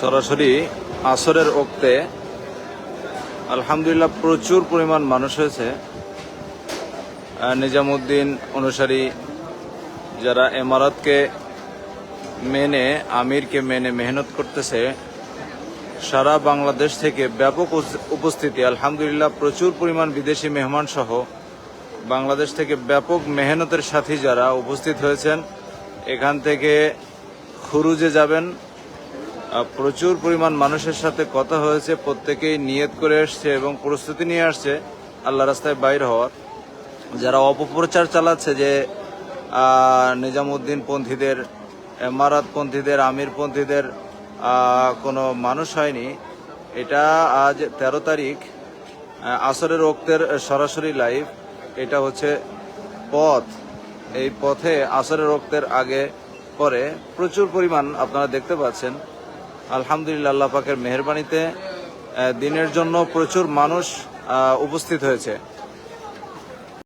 সরাসরি আসরের ওক্তে আলহামদুলিল্লাহ প্রচুর পরিমাণ মানুষ হয়েছে। নিজামুদ্দিন অনুসারী যারা এমারতকে মেনে, আমিরকে মেনে মেহনত করতেছে, সারা বাংলাদেশ থেকে ব্যাপক উপস্থিতি, আলহামদুলিল্লাহ প্রচুর পরিমাণ বিদেশি মেহমান সহ বাংলাদেশ থেকে ব্যাপক মেহনতের সাথী যারা উপস্থিত হয়েছেন, এখান থেকে খুরুজে যাবেন। প্রচুর পরিমাণ মানুষের সাথে কথা হয়েছে, প্রত্যেকেই নিয়ত করে এসছে এবং প্রস্তুতি নিয়ে আসছে আল্লাহ রাস্তায় বাইর হওয়ার। যারা অপপ্রচার চালাচ্ছে যে নিজামুদ্দিন পন্থীদের, এমারাত পন্থীদের, আমির পন্থীদের কোনো মানুষ হয়নি, এটা আজ তেরো তারিখ আসরের রক্তের সরাসরি লাইভ এটা হচ্ছে পথ। এই পথে আসরের রক্তের আগে পরে প্রচুর পরিমাণ আপনারা দেখতে পাচ্ছেন। আলহামদুলিল্লাহ আল্লাহ পাকের মেহরবানিতে দিনের জন্য প্রচুর মানুষ উপস্থিত হয়েছে।